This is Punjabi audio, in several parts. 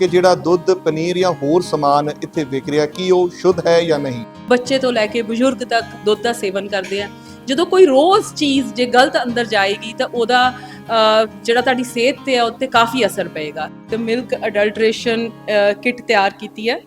ਕਿ ਜਿਹੜਾ ਦੁੱਧ, ਪਨੀਰ ਜਾਂ ਹੋਰ ਸਮਾਨ ਇੱਥੇ ਵਿਕ ਰਿਹਾ, ਕੀ ਉਹ ਸ਼ੁੱਧ ਹੈ ਜਾਂ ਨਹੀਂ? ਬੱਚੇ ਤੋਂ ਲੈ ਕੇ ਬਜ਼ੁਰਗ ਤੱਕ ਦੁੱਧ ਦਾ ਸੇਵਨ ਕਰਦੇ ਆ। ਜਦੋਂ ਕੋਈ ਰੋਜ਼ ਚੀਜ਼ ਜੇ ਗਲਤ ਅੰਦਰ ਜਾਏਗੀ ਤਾਂ ਉਹਦਾ ਜਿਹੜਾ ਤੁਹਾਡੀ ਸਿਹਤ ਤੇ ਆ, ਉੱਤੇ ਕਾਫੀ ਅਸਰ ਪਏਗਾ। ਤੇ ਮਿਲਕ ਅਡਲਟ੍ਰੇਸ਼ਨ ਕਿਟ ਤਿਆਰ ਕੀਤੀ ਹੈ।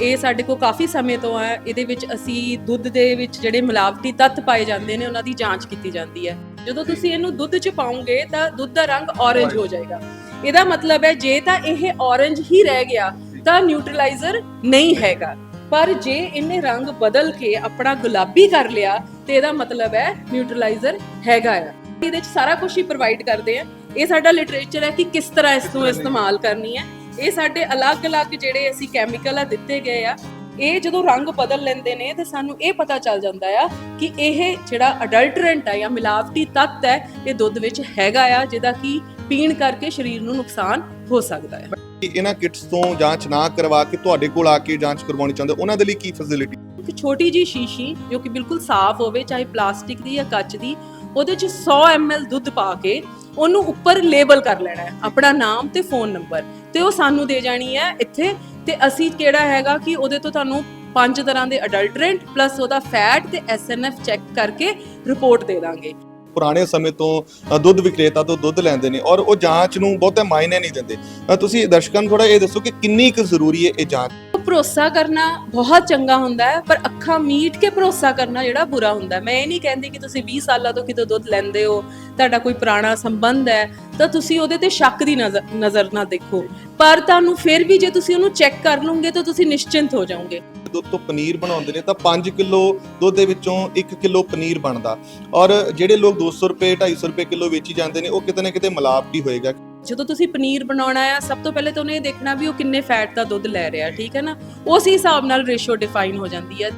ਇਹ ਸਾਡੇ ਕੋਲ ਕਾਫੀ ਸਮੇਂ ਤੋਂ ਹੈ। ਇਹਦੇ ਵਿੱਚ ਅਸੀਂ ਦੁੱਧ ਦੇ ਵਿੱਚ ਜਿਹੜੇ ਮਿਲਾਵਟੀ ਤੱਤ ਪਾਏ ਜਾਂਦੇ ਨੇ, ਉਹਨਾਂ ਦੀ ਜਾਂਚ ਕੀਤੀ ਜਾਂਦੀ ਹੈ। ਜਦੋਂ ਤੁਸੀਂ ਇਹਨੂੰ ਦੁੱਧ 'ਚ ਪਾਉਂਗੇ ਤਾਂ ਦੁੱਧ ਦਾ ਰੰਗ ਔਰੇਂਜ ਹੋ ਜਾਏਗਾ। ਇਹਦਾ ਮਤਲਬ ਹੈ, ਜੇ ਤਾਂ ਇਹ ਔਰੰਜ ਹੀ ਰਹਿ ਗਿਆ, ਤਾਂ ਨਿਊਟਰਲਾਈਜ਼ਰ ਨਹੀਂ ਹੈਗਾ। ਪਰ ਜੇ ਇਹਨੇ ਰੰਗ ਬਦਲ ਕੇ ਆਪਣਾ ਗੁਲਾਬੀ ਕਰ ਲਿਆ, ਤੇ ਇਹਦਾ ਮਤਲਬ ਹੈ ਨਿਊਟਰਲਾਈਜ਼ਰ ਹੈਗਾ ਆ। ਇਹਦੇ ਚ ਸਾਰਾ ਕੁਝ ਹੀ ਪ੍ਰੋਵਾਈਡ ਕਰਦੇ ਆ। ਇਹ ਸਾਡਾ ਲਿਟਰੇਚਰ ਹੈ ਕਿ ਕਿਸ ਤਰ੍ਹਾਂ ਇਸ ਨੂੰ ਇਸਤੇਮਾਲ ਕਰਨੀ ਹੈ। ਇਹ ਸਾਡੇ ਅਲੱਗ-ਅਲੱਗ ਜਿਹੜੇ ਅਸੀਂ ਕੈਮੀਕਲ ਆ ਦਿੱਤੇ ਗਏ ਆ, ਇਹ ਜਦੋਂ ਰੰਗ ਬਦਲ ਲੈਂਦੇ ਨੇ, ਤੇ ਸਾਨੂੰ ਇਹ ਪਤਾ ਚੱਲ ਜਾਂਦਾ ਆ ਕਿ ਇਹ ਜਿਹੜਾ ਅਡਲਟਰੈਂਟ ਆ ਜਾਂ ਮਿਲਾਵਟੀ ਤੱਤ ਹੈ, ਇਹ ਦੁੱਧ ਵਿੱਚ ਹੈਗਾ ਆ, ਜਿਹਦਾ ਕਿ ਪੀਣ ਕਰਕੇ ਸਰੀਰ ਨੂੰ ਨੁਕਸਾਨ ਹੋ ਸਕਦਾ ਹੈ। ਕਿ ਇਹਨਾਂ ਕਿਟਸ ਤੋਂ ਜਾਂਚ ਨਾ ਕਰਵਾ ਕੇ ਤੁਹਾਡੇ ਕੋਲ ਆ ਕੇ ਜਾਂਚ ਕਰਵਾਉਣੀ ਚਾਹੁੰਦੇ ਉਹਨਾਂ ਦੇ ਲਈ ਕੀ ਫੈਸਿਲਿਟੀ ਇੱਕ ਛੋਟੀ ਜੀ ਸ਼ੀਸ਼ੀ ਜੋ ਕਿ ਬਿਲਕੁਲ ਸਾਫ਼ ਹੋਵੇ ਚਾਹੇ ਪਲਾਸਟਿਕ ਦੀ ਜਾਂ ਕੱਚ ਦੀ ਉਹਦੇ ਚ 100 ml ਦੁੱਧ ਪਾ ਕੇ ਉਹਨੂੰ ਉੱਪਰ ਲੇਬਲ ਕਰ ਲੈਣਾ ਹੈ। ਆਪਣਾ ਨਾਮ ਤੇ ਫੋਨ ਨੰਬਰ ਤੇ ਉਹ ਸਾਨੂੰ ਦੇ ਜਾਣੀ ਹੈ ਇੱਥੇ ਤੇ ਅਸੀਂ ਕਿਹੜਾ ਹੈਗਾ ਕਿ ਉਹਦੇ ਤੋਂ ਤੁਹਾਨੂੰ ਪੰਜ ਤਰ੍ਹਾਂ ਦੇ ਅਡਲਟਰੈਂਟ ਪਲੱਸ ਉਹਦਾ ਫੈਟ ਤੇ ਐਸਐਨਐਫ ਚੈੱਕ ਕਰਕੇ ਰਿਪੋਰਟ ਦੇ ਦਾਂਗੇ। ਪੁਰਾਣੇ ਸਮੇਂ ਤੋਂ ਦੁੱਧ ਵਿਕਰੇਤਾ ਤੋਂ ਦੁੱਧ ਲੈਂਦੇ ਨੇ ਔਰ ਉਹ ਜਾਂਚ ਨੂੰ ਬਹੁਤੇ ਮਾਇਨੇ ਨਹੀਂ ਦਿੰਦੇ। ਤੁਸੀਂ ਦਰਸ਼ਕਾਂ ਨੂੰ ਥੋੜਾ ਇਹ ਦੱਸੋ ਕਿ ਕਿੰਨੀ ਕੁ ਜ਼ਰੂਰੀ ਹੈ ਇਹ ਜਾਂਚ? ਭਰੋਸਾ ਕਰਨਾ ਬਹੁਤ ਚੰਗਾ ਹੁੰਦਾ ਹੈ, ਪਰ ਅੱਖਾਂ ਮੀਟ ਕੇ ਭਰੋਸਾ ਕਰਨਾ ਜਿਹੜਾ ਬੁਰਾ ਹੁੰਦਾ ਮੈਂ ਇਹ ਨਹੀਂ ਕਹਿੰਦੀ ਕਿ ਤੁਸੀਂ 20 ਸਾਲਾਂ ਤੋਂ ਕਿਤੋਂ ਦੁੱਧ ਲੈਂਦੇ ਹੋ, ਤੁਹਾਡਾ ਕੋਈ ਪੁਰਾਣਾ ਸੰਬੰਧ ਹੈ, ਤਾਂ ਤੁਸੀਂ ਉਹਦੇ ਤੇ ਸ਼ੱਕ ਦੀ ਨਜ਼ਰ ਨਜ਼ਰ ਨਾ ਦੇਖੋ। ਪਰ ਤੁਹਾਨੂੰ ਫਿਰ ਵੀ ਜੇ ਤੁਸੀਂ ਉਹਨੂੰ ਚੈੱਕ ਕਰ ਲਓਗੇ ਤਾਂ ਤੁਸੀਂ ਨਿਸ਼ਚਿੰਤ ਹੋ ਜਾਓਗੇ। ਦੁੱਧ ਤੋਂ ਪਨੀਰ ਬਣਾਉਂਦੇ ਨੇ ਤਾਂ 5 ਕਿਲੋ ਦੁੱਧ ਦੇ ਵਿੱਚੋਂ 1 ਕਿਲੋ ਪਨੀਰ ਬਣਦਾ। ਔਰ ਜਿਹੜੇ ਲੋਕ 200 ਰੁਪਏ 250 ਰੁਪਏ ਕਿਲੋ ਵੇਚੀ ਜਾਂਦੇ ਨੇ ਉਹ ਕਿਤੇ ਨਾ ਕਿਤੇ ਮਿਲਾਵਟੀ ਹੋਏਗਾ। ਜਦੋਂ ਤੁਸੀਂ ਪਨੀਰ ਬਣਾਉਣਾ ਆ ਸਭ ਤੋਂ ਪਹਿਲੇ ਤਾਂ ਉਹਨੇ ਇਹ ਦੇਖਣਾ ਵੀ ਉਹ ਕਿੰਨੇ ਫੈਟ ਦਾ ਦੁੱਧ ਲੈ ਰਿਹਾ ਠੀਕ ਹੈ ਨਾ? ਉਸ ਹਿਸਾਬ ਨਾਲ ਰੇਸ਼ੋ ਡਿਫਾਈਨ ਹੋ ਜਾਂਦੀ ਹੈ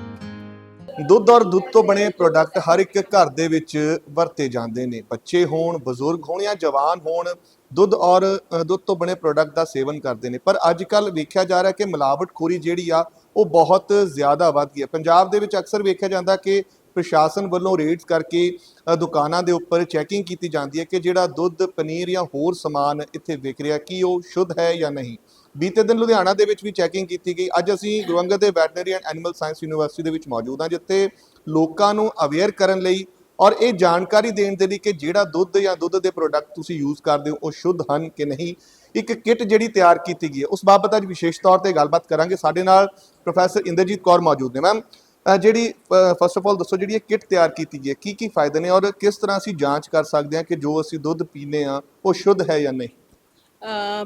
ਦੁੱਧ ਔਰ ਦੁੱਧ ਤੋਂ ਬਣੇ ਪ੍ਰੋਡਕਟ ਹਰ ਇੱਕ ਘਰ ਦੇ ਵਿੱਚ ਵਰਤੇ ਜਾਂਦੇ ਨੇ। ਬੱਚੇ ਹੋਣ ਬਜ਼ੁਰਗ ਹੋਣ ਜਾਂ ਜਵਾਨ ਹੋਣ ਦੁੱਧ ਔਰ ਦੁੱਧ ਤੋਂ ਬਣੇ ਪ੍ਰੋਡਕਟ ਦਾ ਸੇਵਨ ਕਰਦੇ ਨੇ। ਪਰ ਅੱਜ ਕੱਲ ਵੇਖਿਆ ਜਾ ਰਿਹਾ ਕਿ ਮਿਲਾਵਟਖੋਰੀ ਜਿਹੜੀ ਆ ਉਹ ਬਹੁਤ ਜ਼ਿਆਦਾ ਵੱਧ ਗਈ ਹੈ। ਪੰਜਾਬ ਦੇ ਵਿੱਚ ਅਕਸਰ ਵੇਖਿਆ ਜਾਂਦਾ ਕਿ ਪ੍ਰਸ਼ਾਸਨ ਵੱਲੋਂ ਰੇਡਸ ਕਰਕੇ ਦੁਕਾਨਾਂ ਦੇ ਉੱਪਰ ਚੈਕਿੰਗ ਕੀਤੀ ਜਾਂਦੀ ਹੈ ਕਿ ਜਿਹੜਾ ਦੁੱਧ, ਪਨੀਰ ਜਾਂ ਹੋਰ ਸਮਾਨ ਇੱਥੇ ਵਿਕ ਰਿਹਾ, ਕੀ ਉਹ ਸ਼ੁੱਧ ਹੈ ਜਾਂ ਨਹੀਂ? ਬੀਤੇ ਦਿਨ ਲੁਧਿਆਣਾ ਦੇ ਵਿੱਚ ਵੀ ਚੈਕਿੰਗ ਕੀਤੀ ਗਈ। ਅੱਜ ਅਸੀਂ ਗੁਰਵੰਗਤ ਦੇ veterinary and animal science university ਦੇ ਵਿੱਚ ਮੌਜੂਦ ਹਾਂ, ਜਿੱਥੇ ਲੋਕਾਂ ਨੂੰ ਅਵੇਅਰ ਕਰਨ ਲਈ ਔਰ ਇਹ ਜਾਣਕਾਰੀ ਦੇਣ ਦੇ ਲਈ ਕਿ ਜਿਹੜਾ ਦੁੱਧ ਜਾਂ ਦੁੱਧ ਦੇ ਪ੍ਰੋਡਕਟ ਤੁਸੀਂ ਯੂਜ਼ ਕਰਦੇ ਹੋ, ਉਹ ਸ਼ੁੱਧ ਹਨ ਕਿ ਨਹੀਂ? ਇੱਕ ਕਿੱਟ ਜਿਹੜੀ ਤਿਆਰ ਕੀਤੀ ਗਈ ਹੈ, ਉਸ ਬਾਬਤ ਅੱਜ ਵਿਸ਼ੇਸ਼ ਤੌਰ ਤੇ ਗੱਲਬਾਤ ਕਰਾਂਗੇ। ਸਾਡੇ ਨਾਲ ਪ੍ਰੋਫੈਸਰ ਇੰਦਰਜੀਤ ਕੌਰ ਮੌਜੂਦ ਨੇ। ਮੈਮ ਜਿਹੜੀ ਫਸਟ ਆਫ ਆਲ ਦੱਸੋ, ਜਿਹੜੀ ਇਹ ਕਿੱਟ ਤਿਆਰ ਕੀਤੀ ਗਈ ਹੈ ਕੀ ਕੀ ਫਾਇਦੇ ਨੇ ਔਰ ਕਿਸ ਤਰ੍ਹਾਂ ਅਸੀਂ ਜਾਂਚ ਕਰ ਸਕਦੇ ਹਾਂ ਕਿ ਜੋ ਅਸੀਂ ਦੁੱਧ ਪੀਨੇ ਆ ਉਹ ਸ਼ੁੱਧ ਹੈ ਜਾਂ ਨਹੀਂ?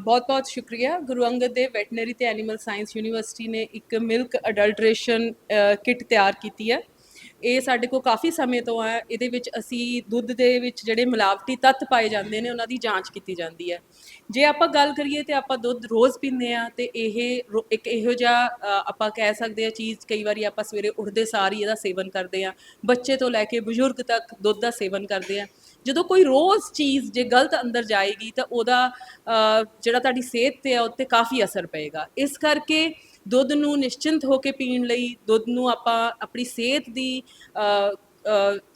ਬਹੁਤ ਬਹੁਤ ਸ਼ੁਕਰੀਆ। ਗੁਰੂ ਅੰਗਦ ਦੇਵ ਵੈਟਨਰੀ ਤੇ ਐਨੀਮਲ ਸਾਇੰਸ ਯੂਨੀਵਰਸਿਟੀ ਨੇ ਇੱਕ ਮਿਲਕ ਅਡਲਟ੍ਰੇਸ਼ਨ ਕਿੱਟ ਤਿਆਰ ਕੀਤੀ ਹੈ। ਇਹ ਸਾਡੇ ਕੋਲ ਕਾਫੀ ਸਮੇਂ ਤੋਂ ਹੈ ਇਹਦੇ ਵਿੱਚ ਅਸੀਂ ਦੁੱਧ ਦੇ ਵਿੱਚ ਜਿਹੜੇ ਮਿਲਾਵਟੀ ਤੱਤ ਪਾਏ ਜਾਂਦੇ ਨੇ, ਉਹਨਾਂ ਦੀ ਜਾਂਚ ਕੀਤੀ ਜਾਂਦੀ ਹੈ। ਜੇ ਆਪਾਂ ਗੱਲ ਕਰੀਏ ਤੇ ਆਪਾਂ ਦੁੱਧ ਰੋਜ਼ ਪੀਂਦੇ ਆ ਤੇ ਇਹ ਰੋ- ਇੱਕ ਇਹੋ ਜਿਹਾ ਆਪਾਂ ਕਹਿ ਸਕਦੇ ਆ ਚੀਜ਼ ਕਈ ਵਾਰੀ ਆਪਾਂ ਸਵੇਰੇ ਉੱਠਦੇ ਸਾਰ ਹੀ ਇਹਦਾ ਸੇਵਨ ਕਰਦੇ ਆ ਬੱਚੇ ਤੋਂ ਲੈ ਕੇ ਬਜ਼ੁਰਗ ਤੱਕ ਦੁੱਧ ਦਾ ਸੇਵਨ ਕਰਦੇ ਆ ਜਦੋਂ ਕੋਈ ਰੋਜ਼ ਚੀਜ਼ ਜੇ ਗਲਤ ਅੰਦਰ ਜਾਏਗੀ ਤਾਂ ਉਹਦਾ ਜਿਹੜਾ ਤੁਹਾਡੀ ਸਿਹਤ ਤੇ ਆ ਉੱਤੇ ਕਾਫੀ ਅਸਰ ਪਏਗਾ। ਇਸ ਕਰਕੇ ਦੁੱਧ ਨੂੰ ਨਿਸ਼ਚਿੰਤ ਹੋ ਕੇ ਪੀਣ ਲਈ ਦੁੱਧ ਨੂੰ ਆਪਾਂ ਆਪਣੀ ਸਿਹਤ ਦੀ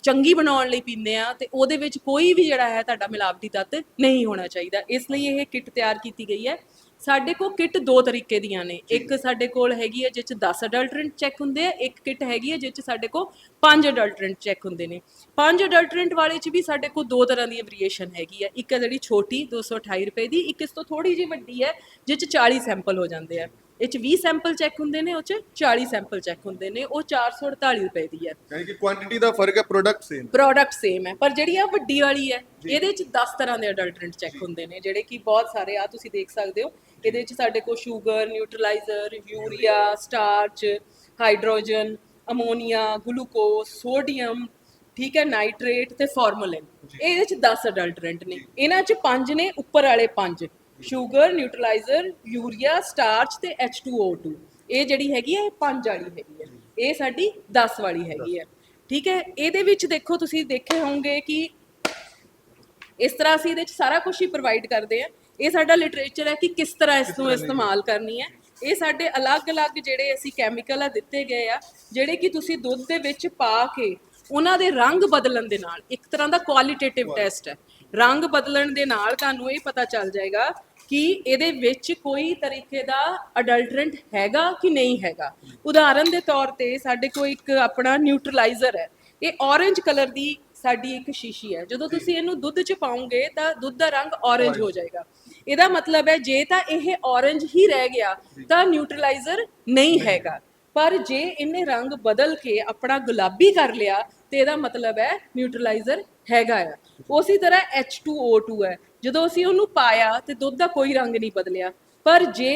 ਚੰਗੀ ਬਣਾਉਣ ਲਈ ਪੀਂਦੇ ਆ ਤੇ ਉਹਦੇ ਵਿੱਚ ਕੋਈ ਵੀ ਜਿਹੜਾ ਹੈ ਤੁਹਾਡਾ ਮਿਲਾਵਟੀ ਤੱਤ ਨਹੀਂ ਹੋਣਾ ਚਾਹੀਦਾ। ਇਸ ਲਈ ਇਹ ਕਿੱਟ ਤਿਆਰ ਕੀਤੀ ਗਈ ਹੈ। ਸਾਡੇ ਕੋਲ ਕਿੱਟ ਦੋ ਤਰੀਕੇ ਦੀਆਂ ਨੇ। ਇੱਕ ਸਾਡੇ ਕੋਲ ਹੈਗੀ ਹੈ ਜਿਸ ਚ 10 ਅਡਲਟਰੈਂਟ ਚੈੱਕ ਹੁੰਦੇ ਆ ਇੱਕ ਕਿੱਟ ਹੈਗੀ ਹੈ ਜਿਸ ਚ ਸਾਡੇ ਕੋਲ 5 ਅਡਲਟਰੈਂਟ ਚੈੱਕ ਹੁੰਦੇ ਨੇ। 5 ਅਡਲਟਰੈਂਟ ਵਾਲੇ ਚ ਵੀ ਸਾਡੇ ਕੋਲ ਦੋ ਤਰ੍ਹਾਂ ਦੀ ਵੇਰੀਏਸ਼ਨ ਹੈਗੀ ਹੈ। ਇੱਕ ਹੈ ਜਿਹੜੀ ਛੋਟੀ 228 ਰੁਪਏ ਦੀ ਇੱਕ ਇਸ ਤੋਂ ਥੋੜੀ ਜਿਹੀ ਵੱਡੀ ਹੈ ਜਿਸ ਚ 40 ਸੈਂਪਲ ਹੋ ਜਾਂਦੇ ਆ। ਇਹ ਚ 20 ਸੈਂਪਲ ਚੈੱਕ ਹੁੰਦੇ ਨੇ ਉਹ ਚ 40 ਸੈਂਪਲ ਚੈੱਕ ਹੁੰਦੇ ਨੇ ਉਹ 448 ਰੁਪਏ ਦੀ ਹੈ। ਯਾਨੀ ਕਿ ਕੁਆਂਟੀਟੀ ਦਾ ਫ਼ਰਕ ਹੈ ਪ੍ਰੋਡਕਟ ਸੇਮ ਪ੍ਰੋਡਕਟ ਸੇਮ ਹੈ ਪਰ ਜਿਹੜੀ ਆ ਵੱਡੀ ਵਾਲੀ ਹੈ ਇਹਦੇ ਚ 10 ਤਰ੍ਹਾਂ ਦੇ ਅਡਲਟਰੈਂਟ ਚੈੱਕ ਹੁੰਦੇ ਨੇ ਜਿਹੜੇ ਕਿ ਬਹੁਤ ਸਾਰੇ ਆ ਤੁਸੀਂ ਦੇਖ ਸਕਦੇ ਹੋ। ਇਹਦੇ ਚ ਸਾਡੇ ਕੋਲ sugar neutralizer urea starch hydrogen ammonia glucose sodium ਠੀਕ ਹੈ ਨਾਈਟ੍ਰੇਟ ਤੇ ਫਾਰਮੂਲਿਨ ਇਹਦੇ ਚ 10 ਅਡਲਟਰੈਂਟ ਨੇ। ਇਹਨਾਂ ਚ 5 ਨੇ ਉੱਪਰ ਵਾਲੇ 5 ਸ਼ੂਗਰ ਨਿਊਟਰਲਾਈਜ਼ਰ ਯੂਰੀਆ ਸਟਾਰਚ ਤੇ H2O2 ਇਹ ਜਿਹੜੀ ਹੈਗੀ ਹੈ ਇਹ 5 ਵਾਲੀ ਹੈਗੀ ਹੈ ਇਹ ਸਾਡੀ 10 ਵਾਲੀ ਹੈਗੀ ਹੈ ਠੀਕ ਹੈ? ਇਹਦੇ ਵਿੱਚ ਦੇਖੋ ਤੁਸੀਂ ਦੇਖੇ ਹੋਵੋਗੇ ਕਿ ਇਸ ਤਰ੍ਹਾਂ ਅਸੀਂ ਇਹਦੇ ਵਿੱਚ ਸਾਰਾ ਕੁਝ ਹੀ ਪ੍ਰੋਵਾਈਡ ਕਰਦੇ ਆ। ਇਹ ਸਾਡਾ ਲਿਟਰੇਚਰ ਹੈ ਕਿ ਕਿਸ ਤਰ੍ਹਾਂ ਇਸ ਨੂੰ ਇਸਤੇਮਾਲ ਕਰਨੀ ਹੈ। ਇਹ ਸਾਡੇ ਅਲੱਗ-ਅਲੱਗ ਜਿਹੜੇ ਅਸੀਂ ਕੈਮੀਕਲ ਆ ਦਿੱਤੇ ਗਏ ਆ ਜਿਹੜੇ ਕਿ ਤੁਸੀਂ ਦੁੱਧ ਦੇ ਵਿੱਚ ਪਾ ਕੇ ਉਹਨਾਂ ਦੇ ਰੰਗ ਬਦਲਣ ਦੇ ਨਾਲ ਇੱਕ ਤਰ੍ਹਾਂ ਦਾ ਕੁਆਲਿਟੇਟਿਵ ਟੈਸਟ ਹੈ। ਰੰਗ ਬਦਲਣ ਦੇ ਨਾਲ ਤੁਹਾਨੂੰ ਇਹ ਪਤਾ ਚੱਲ ਜਾਏਗਾ ਕਿ ਇਹਦੇ ਵਿੱਚ ਕੋਈ ਤਰੀਕੇ ਦਾ ਅਡਲਟਰੈਂਟ ਹੈਗਾ ਕਿ ਨਹੀਂ ਹੈਗਾ? ਉਦਾਹਰਨ ਦੇ ਤੌਰ ਤੇ ਸਾਡੇ ਕੋਲ ਇੱਕ ਆਪਣਾ ਨਿਊਟਰਲਾਈਜ਼ਰ ਹੈ। ਇਹ orange ਕਲਰ ਦੀ ਸਾਡੀ ਇੱਕ ਸ਼ੀਸ਼ੀ ਹੈ। ਜਦੋਂ ਤੁਸੀਂ ਇਹਨੂੰ ਦੁੱਧ 'ਚ ਪਾਉਂਗੇ ਤਾਂ ਦੁੱਧ ਦਾ ਰੰਗ orange ਹੋ ਜਾਏਗਾ। ਇਹਦਾ ਮਤਲਬ ਹੈ ਜੇ ਤਾਂ ਇਹ orange ਹੀ ਰਹਿ ਗਿਆ, ਤਾਂ ਨਿਊਟਰਲਾਈਜ਼ਰ ਨਹੀਂ ਹੈਗਾ। ਪਰ ਜੇ ਇਹਨੇ ਰੰਗ ਬਦਲ ਕੇ ਆਪਣਾ ਗੁਲਾਬੀ ਕਰ ਲਿਆ, ਤੇ ਇਹਦਾ ਮਤਲਬ ਹੈ ਨਿਊਟਰਲਾਈਜ਼ਰ ਹੈਗਾ ਆ। ਉਸੇ ਤਰ੍ਹਾਂ H2O2 ਹੈ। ਜਦੋਂ ਅਸੀਂ ਉਹਨੂੰ ਪਾਇਆ ਤੇ ਦੁੱਧ ਦਾ ਕੋਈ ਰੰਗ ਨਹੀਂ ਬਦਲਿਆ। ਪਰ ਜੇ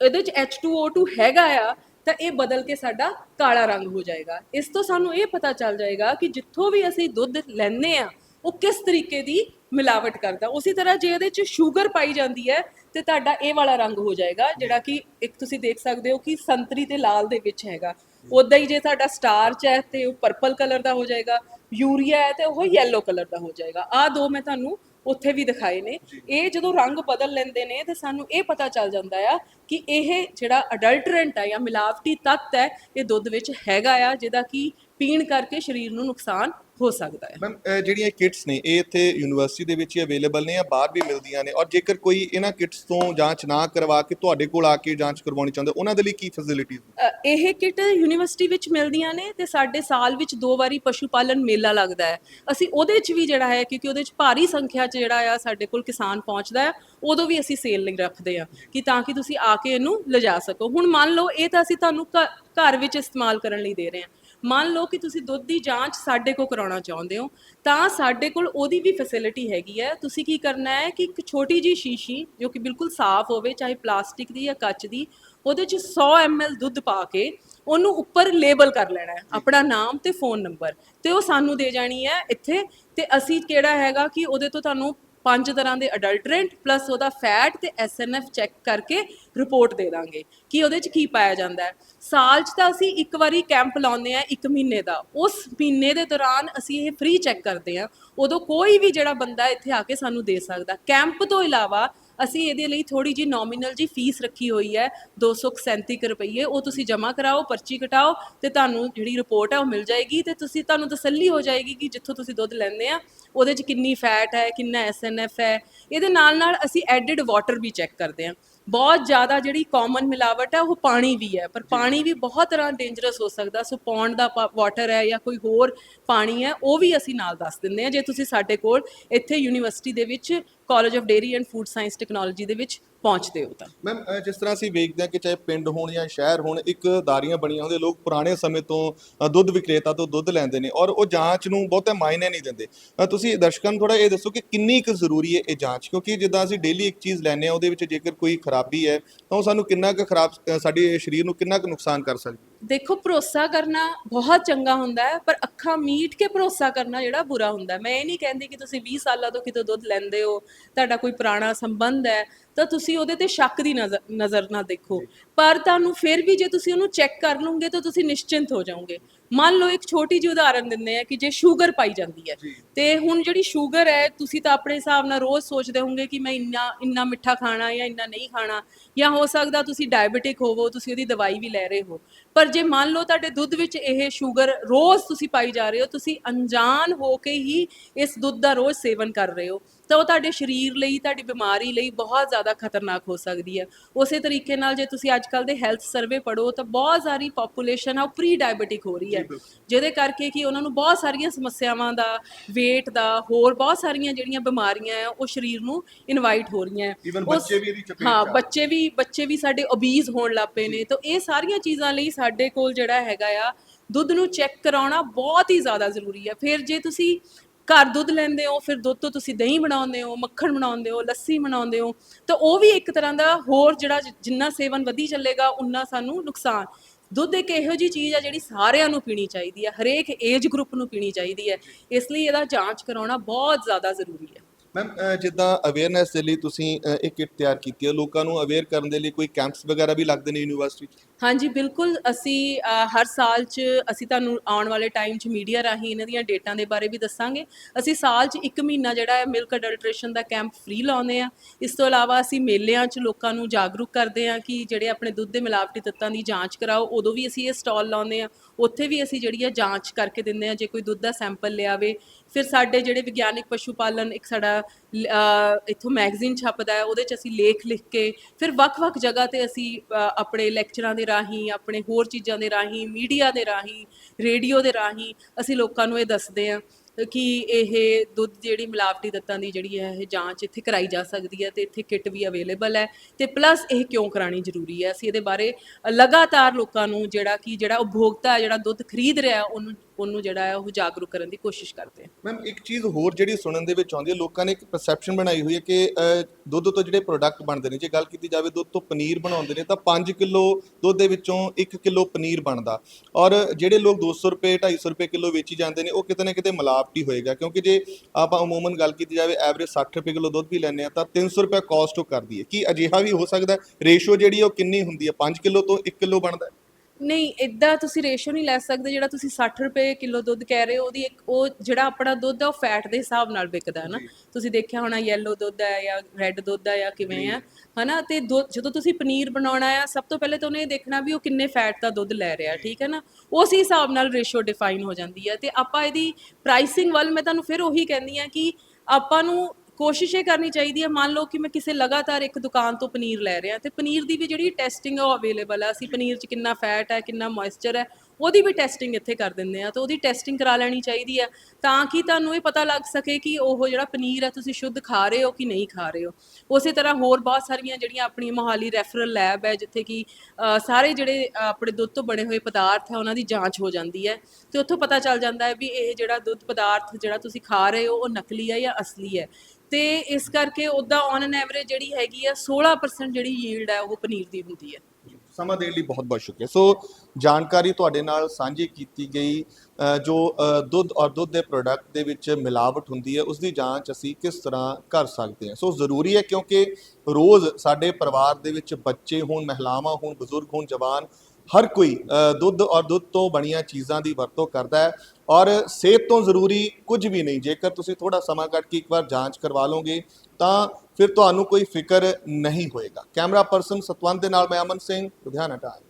ਇਹਦੇ ਚ H2O2 ਹੈਗਾ ਆ, ਤਾਂ ਇਹ ਬਦਲ ਕੇ ਸਾਡਾ ਕਾਲਾ ਰੰਗ ਹੋ ਜਾਏਗਾ। ਇਸ ਤੋਂ ਸਾਨੂੰ ਇਹ ਪਤਾ ਚੱਲ ਜਾਏਗਾ ਕਿ ਜਿੱਥੋਂ ਵੀ ਅਸੀਂ ਦੁੱਧ ਲੈਂਦੇ ਆ, ਉਹ ਕਿਸ ਤਰੀਕੇ ਦੀ ਮਿਲਾਵਟ ਕਰਦਾ। ਉਸੇ ਤਰ੍ਹਾਂ ਜੇ ਇਹਦੇ ਚ ਸ਼ੂਗਰ ਪਾਈ ਜਾਂਦੀ ਹੈ, ਤੇ ਤੁਹਾਡਾ ਇਹ ਵਾਲਾ ਰੰਗ ਹੋ ਜਾਏਗਾ, ਜਿਹੜਾ ਕਿ ਇੱਕ ਤੁਸੀਂ ਦੇਖ ਸਕਦੇ ਹੋ ਕਿ ਸੰਤਰੀ ਤੇ ਲਾਲ ਦੇ ਵਿੱਚ ਹੈਗਾ। ਉਦਾਂ ਹੀ ਜੇ ਤੁਹਾਡਾ ਸਟਾਰਚ ਹੈ ਤੇ ਉਹ ਪਰਪਲ ਕਲਰ ਦਾ ਹੋ ਜਾਏਗਾ ਯੂਰੀਆ ਹੈ ਤੇ ਉਹ ਯੈਲੋ ਕਲਰ ਦਾ ਹੋ ਜਾਏਗਾ। ਆ ਦੋ ਮੈਂ ਤੁਹਾਨੂੰ ਉੱਥੇ ਵੀ ਦਿਖਾਏ ਨੇ। ਇਹ ਜਦੋਂ ਰੰਗ ਬਦਲ ਲੈਂਦੇ ਨੇ ਤੇ ਸਾਨੂੰ ਇਹ ਪਤਾ ਚੱਲ ਜਾਂਦਾ ਆ ਕਿ ਇਹ ਜਿਹੜਾ ਅਡਲਟਰੈਂਟ ਆ ਜਾਂ ਮਿਲਾਵਟੀ ਤੱਤ ਹੈ ਇਹ ਦੁੱਧ ਵਿੱਚ ਹੈਗਾ ਆ ਜਿਹਦਾ ਕਿ ਪੀਣ ਕਰਕੇ ਸਰੀਰ ਨੂੰ ਨੁਕਸਾਨ ਹੋ ਸਕਦਾ ਹੈ। ਮੈਮ ਜਿਹੜੀਆਂ ਕਿਟਸ ਨੇ ਇਹ ਇੱਥੇ ਯੂਨੀਵਰਸਿਟੀ ਦੇ ਵਿੱਚ ਹੀ ਅਵੇਲੇਬਲ ਨੇ ਜਾਂ ਬਾਹਰ ਵੀ ਮਿਲਦੀਆਂ ਨੇ? ਔਰ ਜੇਕਰ ਕੋਈ ਇਹਨਾਂ ਕਿਟਸ ਤੋਂ ਜਾਂਚ ਨਾ ਕਰਵਾ ਕੇ ਤੁਹਾਡੇ ਕੋਲ ਆ ਕੇ ਜਾਂਚ ਕਰਵਾਉਣੀ ਚਾਹੁੰਦਾ ਉਹਨਾਂ ਦੇ ਲਈ ਕੀ ਫੈਸਿਲਿਟੀਜ਼ ਅ, ਇਹ ਕਿਟ ਯੂਨੀਵਰਸਿਟੀ ਵਿੱਚ ਮਿਲਦੀਆਂ ਨੇ ਤੇ ਸਾਡੇ ਸਾਲ ਵਿੱਚ ਦੋ ਵਾਰੀ ਪਸ਼ੂ ਪਾਲਨ ਮੇਲਾ ਲੱਗਦਾ ਹੈ। ਅਸੀਂ ਉਹਦੇ 'ਚ ਵੀ ਜਿਹੜਾ ਹੈ ਕਿਉਂਕਿ ਉਹਦੇ 'ਚ ਭਾਰੀ ਸੰਖਿਆ 'ਚ ਜਿਹੜਾ ਆ ਸਾਡੇ ਕੋਲ ਕਿਸਾਨ ਪਹੁੰਚਦਾ ਹੈ ਉਦੋਂ ਵੀ ਅਸੀਂ ਸੇਲ ਲਈ ਰੱਖਦੇ ਆ ਕਿ ਤਾਂ ਕਿ ਤੁਸੀਂ ਆ ਕੇ ਇਹਨੂੰ ਲਿਜਾ ਸਕੋ। ਹੁਣ ਮੰਨ ਲਓ ਇਹ ਤਾਂ ਅਸੀਂ ਤੁਹਾਨੂੰ ਘਰ ਵਿੱਚ ਇਸਤੇਮਾਲ ਕਰਨ ਲਈ ਦੇ ਰਹੇ ਹਾਂ। ਮੰਨ ਲਓ ਕਿ ਤੁਸੀਂ ਦੁੱਧ ਦੀ ਜਾਂਚ ਸਾਡੇ ਕੋਲ ਕਰਾਉਣਾ ਚਾਹੁੰਦੇ ਹੋ, ਤਾਂ ਸਾਡੇ ਕੋਲ ਉਹਦੀ ਵੀ ਫੈਸਿਲਿਟੀ ਹੈਗੀ ਹੈ। ਤੁਸੀਂ ਕੀ ਕਰਨਾ ਹੈ ਕਿ ਇੱਕ ਛੋਟੀ ਜੀ ਸ਼ੀਸ਼ੀ ਜੋ ਕਿ ਬਿਲਕੁਲ ਸਾਫ਼ ਹੋਵੇ, ਚਾਹੇ ਪਲਾਸਟਿਕ ਦੀ ਜਾਂ ਕੱਚ ਦੀ, ਉਹਦੇ 'ਚ 100 ml ਦੁੱਧ ਪਾ ਕੇ ਉਹਨੂੰ ਉੱਪਰ ਲੇਬਲ ਕਰ ਲੈਣਾ ਹੈ। ਆਪਣਾ ਨਾਮ ਤੇ ਫੋਨ ਨੰਬਰ ਤੇ ਉਹ ਸਾਨੂੰ ਦੇ ਜਾਣੀ ਹੈ ਇੱਥੇ। ਤੇ ਅਸੀਂ ਕਿਹੜਾ ਹੈਗਾ ਕਿ ਉਹਦੇ ਤੋਂ ਤੁਹਾਨੂੰ ਪੰਜ ਤਰ੍ਹਾਂ ਦੇ ਅਡਲਟਰੈਂਟ ਪਲੱਸ ਉਹਦਾ ਫੈਟ ਤੇ ਐਸਐਨਐਫ ਚੈੱਕ ਕਰਕੇ ਰਿਪੋਰਟ ਦੇ ਦਾਂਗੇ। ਕਿ ਉਹਦੇ 'ਚ ਕੀ ਪਾਇਆ ਜਾਂਦਾ ਹੈ? ਸਾਲ 'ਚ ਤਾਂ ਅਸੀਂ ਇੱਕ ਵਾਰੀ ਕੈਂਪ ਲਾਉਂਦੇ ਆ ਇੱਕ ਮਹੀਨੇ ਦਾ। ਉਸ ਮਹੀਨੇ ਦੇ ਦੌਰਾਨ ਅਸੀਂ ਇਹ ਫ੍ਰੀ ਚੈੱਕ ਕਰਦੇ ਆ ਉਦੋਂ ਕੋਈ ਵੀ ਜਿਹੜਾ ਬੰਦਾ ਇੱਥੇ ਆ ਕੇ ਸਾਨੂੰ ਦੇ ਸਕਦਾ। ਕੈਂਪ ਤੋਂ ਇਲਾਵਾ ਅਸੀਂ ਇਹਦੇ ਲਈ ਥੋੜੀ ਜੀ ਨੋਮੀਨਲ ਜੀ ਫੀਸ ਰੱਖੀ ਹੋਈ ਹੈ 237 ਕੁ ਰੁਪਏ ਉਹ ਤੁਸੀਂ ਜਮ੍ਹਾਂ ਕਰਾਓ, ਪਰਚੀ ਕਟਾਓ ਤੇ ਤੁਹਾਨੂੰ ਜਿਹੜੀ ਰਿਪੋਰਟ ਹੈ ਉਹ ਮਿਲ ਜਾਏਗੀ ਤੇ ਤੁਸੀਂ, ਤੁਹਾਨੂੰ ਤਸੱਲੀ ਹੋ ਜਾਏਗੀ ਕਿ ਜਿੱਥੋਂ ਤੁਸੀਂ ਦੁੱਧ ਲੈਂਦੇ ਆ, ਉਹਦੇ 'ਚ ਕਿੰਨੀ ਫੈਟ ਹੈ, ਕਿੰਨਾ ਐਸਐਨਐਫ ਹੈ। ਇਹਦੇ ਨਾਲ ਨਾਲ ਅਸੀਂ ਐਡਿਡ ਵਾਟਰ ਵੀ ਚੈੱਕ ਕਰਦੇ ਆ। ਬਹੁਤ ਜ਼ਿਆਦਾ ਜਿਹੜੀ ਕਾਮਨ ਮਿਲਾਵਟ ਹੈ ਉਹ ਪਾਣੀ ਵੀ ਹੈ। ਪਰ ਪਾਣੀ ਵੀ ਬਹੁਤ ਤਰ੍ਹਾਂ ਡੇਂਜਰਸ ਹੋ ਸਕਦਾ। ਸੋ ਪੌਂਡ ਦਾ ਵਾਟਰ ਹੈ ਜਾਂ ਕੋਈ ਹੋਰ ਪਾਣੀ ਹੈ ਉਹ ਵੀ ਅਸੀਂ ਨਾਲ ਦੱਸ ਦਿੰਦੇ ਆ ਜੇ ਤੁਸੀਂ ਸਾਡੇ ਕੋਲ ਇੱਥੇ ਯੂਨੀਵਰਸਿਟੀ ਦੇ ਵਿੱਚ college of dairy and food science technology ਦੇ ਵਿੱਚ ਪਹੁੰਚਦੇ ਹੋ ਤਾਂ। ਮੈਮ ਜਿਸ ਤਰ੍ਹਾਂ ਅਸੀਂ ਵੇਖਦੇ ਹਾਂ ਕਿ ਚਾਹੇ ਪਿੰਡ ਹੋਣ ਜਾਂ ਸ਼ਹਿਰ ਹੋਣ, ਇੱਕ ਦਾਰੀਆਂ ਬਣੀਆਂ ਹੁੰਦੇ ਲੋਕ ਪੁਰਾਣੇ ਸਮੇਂ ਤੋਂ ਦੁੱਧ ਵਿਕਰੇਤਾ ਤੋਂ ਦੁੱਧ ਲੈਂਦੇ ਨੇ ਔਰ ਉਹ ਜਾਂਚ ਨੂੰ ਬਹੁਤੇ ਮਾਇਨੇ ਨਹੀਂ ਦਿੰਦੇ। ਤੁਸੀਂ ਦਰਸ਼ਕਾਂ ਨੂੰ ਥੋੜਾ ਇਹ ਦੱਸੋ ਕਿ ਕਿੰਨੀ ਕੁ ਜ਼ਰੂਰੀ ਹੈ ਇਹ ਜਾਂਚ? ਕਿਉਂਕਿ ਜਿੱਦਾਂ ਅਸੀਂ ਡੇਲੀ ਇੱਕ ਚੀਜ਼ ਲੈਂਦੇ ਆ ਉਹਦੇ ਵਿੱਚ ਜੇਕਰ ਕੋਈ ਖਰਾਬੀ ਹੈ, ਤਾਂ ਉਹ ਸਾਨੂੰ ਕਿੰਨਾ ਕੁ ਖਰਾਬ ਸਾਡੇ ਸਰੀਰ ਨੂੰ ਕਿੰਨਾ ਕੁ ਨੁਕਸਾਨ ਕਰ ਸਕਦੀ ਦੇਖੋ ਭਰੋਸਾ ਕਰਨਾ ਬਹੁਤ ਚੰਗਾ ਹੁੰਦਾ ਹੈ ਪਰ ਅੱਖਾਂ ਮੀਟ ਕੇ ਭਰੋਸਾ ਕਰਨਾ ਜਿਹੜਾ ਬੁਰਾ ਹੁੰਦਾ ਹੈ। ਮੈਂ ਇਹ ਨਹੀਂ ਕਹਿੰਦੀ ਕਿ ਤੁਸੀਂ 20 ਸਾਲਾਂ ਤੋਂ ਕਿਤੋਂ ਦੁੱਧ ਲੈਂਦੇ ਹੋ ਤੁਹਾਡਾ ਕੋਈ ਪੁਰਾਣਾ ਸੰਬੰਧ ਹੈ ਤਾਂ ਤੁਸੀਂ ਉਹਦੇ ਤੇ ਸ਼ੱਕ ਦੀ ਨਜ਼ਰ ਨਜ਼ਰ ਨਾ ਦੇਖੋ। ਪਰ ਤੁਹਾਨੂੰ ਫਿਰ ਵੀ ਜੇ ਤੁਸੀਂ ਉਹਨੂੰ ਚੈੱਕ ਕਰ ਲਓਗੇ ਤਾਂ ਤੁਸੀਂ ਨਿਸ਼ਚਿੰਤ ਹੋ ਜਾਓਗੇ। ਮੰਨ ਲਓ ਇੱਕ ਛੋਟੀ ਜਿਹੀ ਉਦਾਹਰਨ ਦਿੰਦੇ ਆ ਕਿ ਜੇ ਸ਼ੂਗਰ ਪਾਈ ਜਾਂਦੀ ਹੈ ਤੇ ਹੁਣ ਜਿਹੜੀ ਸ਼ੂਗਰ ਹੈ ਤੁਸੀਂ ਤਾਂ ਆਪਣੇ ਹਿਸਾਬ ਨਾਲ ਰੋਜ਼ ਸੋਚਦੇ ਹੋਵੋਗੇ ਕਿ ਮੈਂ ਇੰਨਾ ਇੰਨਾ ਮਿੱਠਾ ਖਾਣਾ ਜਾਂ ਇੰਨਾ ਨਹੀਂ ਖਾਣਾ ਜਾਂ ਹੋ ਸਕਦਾ ਤੁਸੀਂ ਡਾਇਬੀਟਿਕ ਹੋਵੋ ਤੁਸੀਂ ਉਹਦੀ ਦਵਾਈ ਵੀ ਲੈ ਰਹੇ ਹੋ। ਪਰ ਜੇ ਮੰਨ ਲਓ ਤੁਹਾਡੇ ਦੁੱਧ ਵਿੱਚ ਇਹ ਸ਼ੂਗਰ ਰੋਜ਼ ਤੁਸੀਂ ਪਾਈ ਜਾ ਰਹੇ ਹੋ ਤੁਸੀਂ ਅਣਜਾਣ ਹੋ ਕੇ ਹੀ ਇਸ ਦੁੱਧ ਦਾ ਰੋਜ਼ ਸੇਵਨ ਕਰ ਰਹੇ ਹੋ ਤਾਂ ਉਹ ਤੁਹਾਡੇ ਸਰੀਰ ਲਈ ਤੁਹਾਡੀ ਬਿਮਾਰੀ ਲਈ ਬਹੁਤ ਜ਼ਿਆਦਾ ਖਤਰਨਾਕ ਹੋ ਸਕਦੀ ਹੈ। ਉਸੇ ਤਰੀਕੇ ਨਾਲ ਜੇ ਤੁਸੀਂ ਅੱਜ ਕੱਲ ਦੇ ਹੈਲਥ ਸਰਵੇ ਪੜੋ ਤਾਂ ਬਹੁਤ ਸਾਰੀ ਪੋਪੂਲੇਸ਼ਨ ਆ ਪ੍ਰੀ ਡਾਇਬੀਟਿਕ ਹੋ ਰਹੀ ਹੈ। ਜਿਹਦੇ ਕਰਕੇ ਕਿ ਉਹਨਾਂ ਨੂੰ ਬਹੁਤ ਸਾਰੀਆਂ ਸਮੱਸਿਆਵਾਂ ਦਾ weight ਦਾ ਹੋਰ ਬਹੁਤ ਸਾਰੀਆਂ ਜਿਹੜੀਆਂ ਬਿਮਾਰੀਆਂ ਆ ਉਹ ਸਰੀਰ ਨੂੰ ਇਨਵਾਈਟ ਹੋ ਰਹੀਆਂ Even ਉਸ- ਬੱਚੇ ਵੀ ਇਹਦੀ ਚਪੇਟ 'ਚ ਹਾਂ ਬੱਚੇ ਵੀ ਬੱਚੇ ਵੀ ਸਾਡੇ ਓਬੀਜ਼ ਹੋਣ ਲੱਗ ਪਏ ਨੇ ਤਾਂ ਇਹ ਸਾਰੀਆਂ ਚੀਜ਼ਾਂ ਲਈ ਸਾਡੇ ਕੋਲ ਜਿਹੜਾ ਹੈਗਾ ਆ ਦੁੱਧ ਨੂੰ ਚੈੱਕ ਕਰਾਉਣਾ ਬਹੁਤ ਹੀ ਜ਼ਿਆਦਾ ਜ਼ਰੂਰੀ ਹੈ। ਫਿਰ ਜੇ ਤੁਸੀਂ ਘਰ ਦੁੱਧ ਲੈਂਦੇ ਹੋ ਫਿਰ ਦੁੱਧ ਤੋਂ ਤੁਸੀਂ ਦਹੀਂ ਬਣਾਉਂਦੇ ਹੋ ਮੱਖਣ ਬਣਾਉਂਦੇ ਹੋ ਲੱਸੀ ਬਣਾਉਂਦੇ ਹੋ ਤਾਂ ਉਹ ਵੀ ਇੱਕ ਤਰ੍ਹਾਂ ਦਾ ਹੋਰ ਜਿਹੜਾ ਜਿੰਨਾ ਸੇਵਨ ਵਧੀ ਚੱਲੇਗਾ ਉਨਾ ਸਾਨੂੰ ਨੁਕਸਾਨ। ਦੁੱਧ ਇੱਕ ਇਹੋ ਜੀ ਚੀਜ਼ ਹੈ ਜਿਹੜੀ ਸਾਰਿਆਂ ਨੂੰ ਪੀਣੀ ਚਾਹੀਦੀ ਹੈ ਹਰੇਕ ਏਜ ਗਰੁੱਪ ਨੂੰ ਪੀਣੀ ਚਾਹੀਦੀ ਹੈ। ਇਸ ਲਈ ਇਹਦਾ ਜਾਂਚ ਕਰਾਉਣਾ ਬਹੁਤ ਜ਼ਿਆਦਾ ਜ਼ਰੂਰੀ ਹੈ। ਮੈਮ ਜਿੱਦਾਂ ਅਵੇਅਰਨੈਸ ਦੇ ਲਈ ਤੁਸੀਂ ਅ, ਇਹ ਕਿਟ ਤਿਆਰ ਕੀਤੀ ਹੈ ਲੋਕਾਂ ਨੂੰ ਅਵੇਅਰ ਕਰਨ ਦੇ ਲਈ ਕੋਈ ਕੈਂਪਸ ਵਗੈਰਾ ਵੀ ਲੱਗਦੇ ਨੇ ਯੂਨੀਵਰਸਿਟੀ ਹਾਂਜੀ ਬਿਲਕੁਲ ਅਸੀਂ ਹਰ ਸਾਲ 'ਚ ਅਸੀਂ ਤੁਹਾਨੂੰ ਆਉਣ ਵਾਲੇ ਟਾਈਮ 'ਚ ਮੀਡੀਆ ਰਾਹੀਂ ਇਹਨਾਂ ਦੀਆਂ ਡੇਟਾਂ ਦੇ ਬਾਰੇ ਵੀ ਦੱਸਾਂਗੇ। ਅਸੀਂ ਸਾਲ 'ਚ ਇੱਕ ਮਹੀਨਾ ਜਿਹੜਾ ਹੈ ਮਿਲਕ ਅਡਲਟ੍ਰੇਸ਼ਨ ਦਾ ਕੈਂਪ ਫ੍ਰੀ ਲਾਉਂਦੇ ਆ ਇਸ ਤੋਂ ਇਲਾਵਾ ਅਸੀਂ ਮੇਲਿਆਂ 'ਚ ਲੋਕਾਂ ਨੂੰ ਜਾਗਰੂਕ ਕਰਦੇ ਆ ਕਿ ਜਿਹੜੇ ਆਪਣੇ ਦੁੱਧ ਦੇ ਮਿਲਾਵਟੀ ਤੱਤਾਂ ਦੀ ਜਾਂਚ ਕਰਾਓ। ਉਦੋਂ ਵੀ ਅਸੀਂ ਇਹ ਸਟਾਲ ਲਾਉਂਦੇ ਆ ਉੱਥੇ ਵੀ ਅਸੀਂ ਜਿਹੜੀ ਆ ਜਾਂਚ ਕਰਕੇ ਦਿੰਦੇ ਆ ਜੇ ਕੋਈ ਦੁੱਧ ਦਾ ਸੈਂਪਲ ਲਿਆਵੇ। ਫਿਰ ਸਾਡੇ ਜਿਹੜੇ ਵਿਗਿਆਨਿਕ ਪਸ਼ੂ ਪਾਲਨ ਇੱਕ ਸਾਡਾ ਅ, ਇੱਥੋਂ ਮੈਗਜ਼ੀਨ ਛਪਦਾ ਹੈ। ਉਹਦੇ 'ਚ ਅਸੀਂ ਲੇਖ ਲਿਖ ਕੇ ਫਿਰ ਵੱਖ-ਵੱਖ ਜਗ੍ਹਾ ਤੇ ਅਸੀਂ ਆਪਣੇ ਲੈਕਚਰਾਂ ਦੇ ਰਾਹੀਂ, ਆਪਣੇ ਹੋਰ ਚੀਜ਼ਾਂ ਦੇ ਰਾਹੀਂ, ਮੀਡੀਆ ਦੇ ਰਾਹੀਂ, ਰੇਡੀਓ ਦੇ ਰਾਹੀਂ ਅਸੀਂ ਲੋਕਾਂ ਨੂੰ ਇਹ ਦੱਸਦੇ ਹਾਂ ਕਿ ਇਹ ਦੁੱਧ ਜਿਹੜੀ ਮਿਲਾਵਟੀ ਦੱਤਾਂ ਦੀ ਜਿਹੜੀ ਹੈ, ਇਹ ਜਾਂਚ ਇੱਥੇ ਕਰਾਈ ਜਾ ਸਕਦੀ ਹੈ ਤੇ ਇੱਥੇ ਕਿੱਟ ਵੀ ਅਵੇਲੇਬਲ ਹੈ ਤੇ ਪਲੱਸ ਇਹ ਕਿਉਂ ਕਰਾਣੀ ਜ਼ਰੂਰੀ ਹੈ? ਅਸੀਂ ਇਹਦੇ ਬਾਰੇ ਲਗਾਤਾਰ ਲੋਕਾਂ ਨੂੰ ਜਿਹੜਾ ਕਿ ਜਿਹੜਾ ਉਪਭੋਗਤਾ ਹੈ, ਜਿਹੜਾ ਦੁੱਧ ਖਰੀਦ ਰਿਹਾ ਉਹਨੂੰ ਉਹਨੂੰ ਜਿਹੜਾ ਹੈ ਉਹ ਜਾਗਰੂਕ ਕਰਨ ਦੀ ਕੋਸ਼ਿਸ਼ ਕਰਦੇ ਹਾਂ ਮੈਮ ਇੱਕ ਚੀਜ਼ ਹੋਰ ਜਿਹੜੀ ਸੁਣਨ ਦੇ ਵਿੱਚ ਆਉਂਦੀ ਹੈ ਲੋਕਾਂ ਨੇ ਇੱਕ ਪਰਸੈਪਸ਼ਨ ਬਣਾਈ ਹੋਈ ਹੈ ਕਿ ਅਹ, ਦੁੱਧ ਤੋਂ ਜਿਹੜੇ ਪ੍ਰੋਡਕਟ ਬਣਦੇ ਨੇ ਜੇ ਗੱਲ ਕੀਤੀ ਜਾਵੇ ਦੁੱਧ ਤੋਂ ਪਨੀਰ ਬਣਾਉਂਦੇ ਨੇ ਤਾਂ 5 ਕਿਲੋ ਦੁੱਧ ਦੇ ਵਿੱਚੋਂ 1 ਕਿਲੋ ਪਨੀਰ ਬਣਦਾ। ਔਰ ਜਿਹੜੇ ਲੋਕ 200 ਰੁਪਏ 250 ਰੁਪਏ ਕਿਲੋ ਵੇਚੀ ਜਾਂਦੇ ਨੇ ਉਹ ਕਿਤੇ ਨਾ ਕਿਤੇ ਮਿਲਾਵਟੀ ਹੋਏਗਾ। ਕਿਉਂਕਿ ਜੇ ਆਪਾਂ ਅਮੂਮਨ ਗੱਲ ਕੀਤੀ ਜਾਵੇ ਐਵਰੇਜ 60 ਰੁਪਏ ਕਿਲੋ ਦੁੱਧ ਵੀ ਲੈਂਦੇ ਆ ਤਾਂ 300 ਰੁਪਏ ਕਾਸਟ ਉਹ ਕਰਦੀ ਹੈ। ਕੀ ਅਜਿਹਾ ਵੀ ਹੋ ਸਕਦਾ ਰੇਸ਼ੋ ਜਿਹੜੀ ਉਹ ਕਿੰਨੀ ਹੁੰਦੀ ਹੈ? 5 ਕਿਲੋ ਤੋਂ 1 ਕਿਲੋ ਬਣਦਾ ਹੈ? ਨਹੀਂ ਇਦਾਂ ਤੁਸੀਂ ਰੇਸ਼ੋ ਨਹੀਂ ਲੈ ਸਕਦੇ ਜਿਹੜਾ ਤੁਸੀਂ 60 ਰੁਪਏ ਕਿਲੋ ਦੁੱਧ ਕਹਿ ਰਹੇ ਹੋ ਉਹਦੀ ਇੱਕ ਉਹ ਜਿਹੜਾ ਆਪਣਾ ਦੁੱਧ ਹੈ ਉਹ ਫੈਟ ਦੇ ਹਿਸਾਬ ਨਾਲ ਵਿਕਦਾ ਹੈ ਨਾ ਤੁਸੀਂ ਦੇਖਿਆ ਹੋਣਾ ਯੈਲੋ ਦੁੱਧ ਹੈ ਜਾਂ ਰੈੱਡ ਦੁੱਧ ਹੈ ਜਾਂ ਕਿਵੇਂ ਹੈ ਹਨਾ ਤੇ ਦੁੱਧ- ਜਦੋਂ ਤੁਸੀਂ ਪਨੀਰ ਬਣਾਉਣਾ ਹੈ ਸਭ ਤੋਂ ਪਹਿਲੇ ਤਾਂ ਉਹਨੇ ਇਹ ਦੇਖਣਾ ਵੀ ਉਹ ਕਿੰਨੇ ਫੈਟ ਦਾ ਦੁੱਧ ਲੈ ਰਿਹਾ ਠੀਕ ਹੈ ਨਾ? ਉਸ ਹਿਸਾਬ ਨਾਲ ਰੇਸ਼ੋ ਡਿਫਾਈਨ ਹੋ ਜਾਂਦੀ ਹੈ ਤੇ ਆਪਾਂ ਇਹਦੀ ਪ੍ਰਾਈਸਿੰਗ ਵੱਲ ਮੈਂ ਤੁਹਾਨੂੰ ਫਿਰ ਉਹੀ ਕਹਿੰਦੀ ਆ ਕਿ ਆਪਾਂ ਨੂੰ ਕੋਸ਼ਿਸ਼ ਇਹ ਕਰਨੀ ਚਾਹੀਦੀ ਹੈ ਮੰਨ ਲਓ ਕਿ ਮੈਂ ਕਿਸੇ ਲਗਾਤਾਰ ਇੱਕ ਦੁਕਾਨ ਤੋਂ ਪਨੀਰ ਲੈ ਰਿਹਾ ਤੇ ਪਨੀਰ ਦੀ ਵੀ ਜਿਹੜੀ ਟੈਸਟਿੰਗ ਹੈ ਉਹ ਅਵੇਲੇਬਲ ਹੈ ਅਸੀਂ ਪਨੀਰ 'ਚ ਕਿੰਨਾ ਫੈਟ ਹੈ ਕਿੰਨਾ ਮੋਇਸਚਰ ਹੈ ਉਹਦੀ ਵੀ ਟੈਸਟਿੰਗ ਇੱਥੇ ਕਰ ਦਿੰਦੇ ਆ। ਤਾਂ ਉਹਦੀ ਟੈਸਟਿੰਗ ਕਰਾ ਲੈਣੀ ਚਾਹੀਦੀ ਹੈ ਤਾਂ ਕਿ ਤੁਹਾਨੂੰ ਇਹ ਪਤਾ ਲੱਗ ਸਕੇ ਕਿ ਉਹ ਜਿਹੜਾ ਪਨੀਰ ਹੈ ਤੁਸੀਂ ਸ਼ੁੱਧ ਖਾ ਰਹੇ ਹੋ ਕਿ ਨਹੀਂ ਖਾ ਰਹੇ ਹੋ। ਉਸੇ ਤਰ੍ਹਾਂ ਹੋਰ ਬਹੁਤ ਸਾਰੀਆਂ ਜਿਹੜੀਆਂ ਆਪਣੀ ਮੋਹਾਲੀ ਰੈਫਰਲ ਲੈਬ ਹੈ ਜਿੱਥੇ ਕਿ ਸਾਰੇ ਜਿਹੜੇ ਆਪਣੇ ਦੁੱਧ ਤੋਂ ਬਣੇ ਹੋਏ ਪਦਾਰਥ ਹੈ ਉਹਨਾਂ ਦੀ ਜਾਂਚ ਹੋ ਜਾਂਦੀ ਹੈ ਤੇ ਉੱਥੋਂ ਪਤਾ ਚੱਲ ਜਾਂਦਾ ਹੈ ਵੀ ਇਹ ਜਿਹੜਾ ਦੁੱਧ ਪਦਾਰਥ ਜਿਹੜਾ ਤੁਸੀਂ ਖਾ ਰਹੇ ਹੋ, ਉਹ ਨਕਲੀ ਹੈ ਜਾਂ ਅਸਲੀ ਹੈ ਤੇ ਇਸ ਕਰਕੇ ਉਹਦਾ ਔਨ ਐਨ ਐਵਰੇਜ ਜਿਹੜੀ ਹੈਗੀ ਆ 16% ਜਿਹੜੀ ਯੀਲਡ ਹੈ ਉਹ ਪਨੀਰ ਦੀ ਹੁੰਦੀ ਹੈ ਸਮਾਂ ਦੇਣ ਲਈ ਬਹੁਤ ਬਹੁਤ ਸ਼ੁਕਰੀਆ। ਸੋ ਜਾਣਕਾਰੀ ਤੁਹਾਡੇ ਨਾਲ ਸਾਂਝੀ ਕੀਤੀ ਗਈ ਜੋ ਦੁੱਧ ਔਰ ਦੁੱਧ ਦੇ ਪ੍ਰੋਡਕਟ ਦੇ ਵਿੱਚ ਮਿਲਾਵਟ ਹੁੰਦੀ ਹੈ ਉਸ ਦੀ ਜਾਂਚ ਅਸੀਂ ਕਿਸ ਤਰ੍ਹਾਂ ਕਰ ਸਕਦੇ ਹਾਂ। ਸੋ ਜ਼ਰੂਰੀ ਹੈ ਕਿਉਂਕਿ ਰੋਜ਼ ਸਾਡੇ ਪਰਿਵਾਰ ਦੇ ਵਿੱਚ ਬੱਚੇ ਹੋਣ, ਮਹਿਲਾਵਾਂ ਹੋਣ, ਬਜ਼ੁਰਗ ਹੋਣ, ਜਵਾਨ, ਹਰ ਕੋਈ ਦੁੱਧ ਔਰ ਦੁੱਧ ਤੋਂ ਬਣੀਆਂ ਚੀਜ਼ਾਂ ਦੀ ਵਰਤੋਂ ਕਰਦਾ ਹੈ। ਔਰ ਸਿਹਤ ਤੋਂ ਜ਼ਰੂਰੀ ਕੁਝ ਵੀ ਨਹੀਂ। ਜੇਕਰ ਤੁਸੀਂ ਥੋੜਾ ਸਮਾਂ ਕੱਢ ਕੇ ਇੱਕ ਵਾਰ ਜਾਂਚ ਕਰਵਾ ਲਓਗੇ, ਤਾਂ ਫਿਰ ਤੁਹਾਨੂੰ ਕੋਈ ਫਿਕਰ ਨਹੀਂ ਹੋਏਗਾ। ਕੈਮਰਾ ਪਰਸਨ ਸਤਵੰਤ ਦੇ ਨਾਲ ਮੈਂ ਅਮਨ ਸਿੰਘ, ਲੁਧਿਆਣਾ ਟਾਈਮਸ